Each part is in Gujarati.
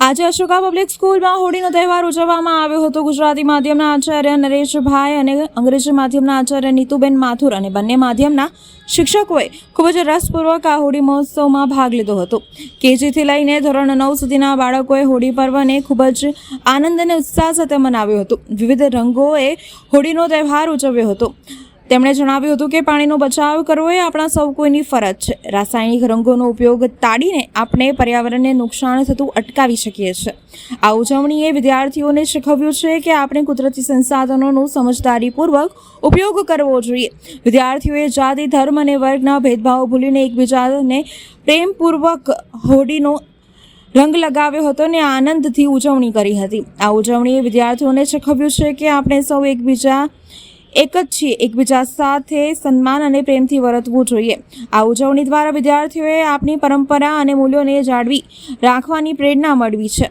આજે અશોકા પબ્લિક સ્કૂલમાં હોળીનો તહેવાર ઉજવવામાં આવ્યો હતો. ગુજરાતી માધ્યમના આચાર્ય નરેશભાઈ અને અંગ્રેજી માધ્યમના આચાર્ય નીતુબેન માથુર અને બંને માધ્યમના શિક્ષકોએ ખૂબ જ રસપૂર્વક આ હોળી મહોત્સવમાં ભાગ લીધો હતો. કેજીથી લઈને ધોરણ નવ સુધીના બાળકોએ હોળી પર્વને ખૂબ જ આનંદ અને ઉત્સાહ સાથે મનાવ્યો હતો. વિવિધ રંગોએ હોળીનો તહેવાર ઉજવ્યો હતો. તેમણે જણાવ્યું હતું કે પાણીનો બચાવ કરવો એ આપણા સૌ કોઈની ફરજ છે. રાસાયણિક રંગોનો ઉપયોગ તાડીને આપણે પર્યાવરણને નુકસાન થતું અટકાવી શકીએ છીએ. આ ઉજવણીએ વિદ્યાર્થીઓને શીખવ્યું છે કે આપણે કુદરતી સંસાધનોનો સમજદારીપૂર્વક ઉપયોગ કરવો જોઈએ. વિદ્યાર્થીઓએ જાતિ, ધર્મ અને વર્ગના ભેદભાવ ભૂલીને એકબીજાને પ્રેમપૂર્વક હોડીનો રંગ લગાવ્યો હતો અને આનંદથી ઉજવણી કરી હતી. આ ઉજવણીએ વિદ્યાર્થીઓને શીખવ્યું છે કે આપણે સૌ એકબીજા એક જ છીએ, એકબીજા સાથે સન્માન અને પ્રેમથી વર્તવું જોઈએ. આ ઉજવણી દ્વારા વિદ્યાર્થીઓએ આપણી પરંપરા અને મૂલ્યોને જાળવી રાખવાની પ્રેરણા મળવી છે.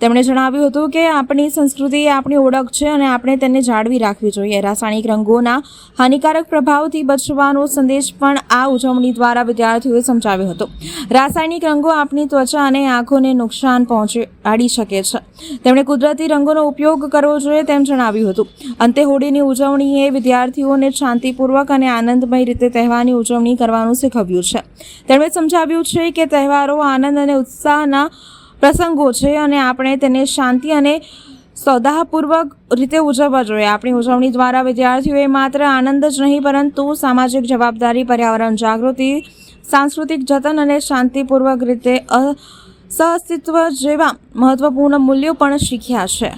તેમણે જણાવ્યું હતું કે આપણી સંસ્કૃતિ આપણી ઓળખ છે અને આપણે તેને જાળવી રાખવી જોઈએ. રાસાયણિક રંગોના હાનિકારક પ્રભાવથી બચવાનો સંદેશ પણ આ ઉજવણી દ્વારા વિદ્યાર્થીઓએ સમજાવ્યો હતો. રાસાયણિક રંગો આપણી ત્વચા અને આંખોને નુકસાન પહોંચાડી શકે છે. તેમણે કુદરતી રંગોનો ઉપયોગ કરવો જોઈએ તેમ જણાવ્યું હતું. અંતે હોળીની ઉજવણીએ વિદ્યાર્થીઓને શાંતિપૂર્વક અને આનંદમય રીતે તહેવારની ઉજવણી કરવાનું શીખવ્યું છે. તેમણે સમજાવ્યું છે કે તહેવારો આનંદ અને ઉત્સાહના પ્રસંગો છે અને આપણે તેને શાંતિ અને સૌદાહપૂર્વક રીતે ઉજવવા જોઈએ. આપણી ઉજવણી દ્વારા વિદ્યાર્થીઓએ માત્ર આનંદ જ નહીં, પરંતુ સામાજિક જવાબદારી, પર્યાવરણ જાગૃતિ, સાંસ્કૃતિક જતન અને શાંતિપૂર્વક રીતે સહઅસ્તિત્વ જેવા મહત્વપૂર્ણ મૂલ્યો પણ શીખ્યા છે.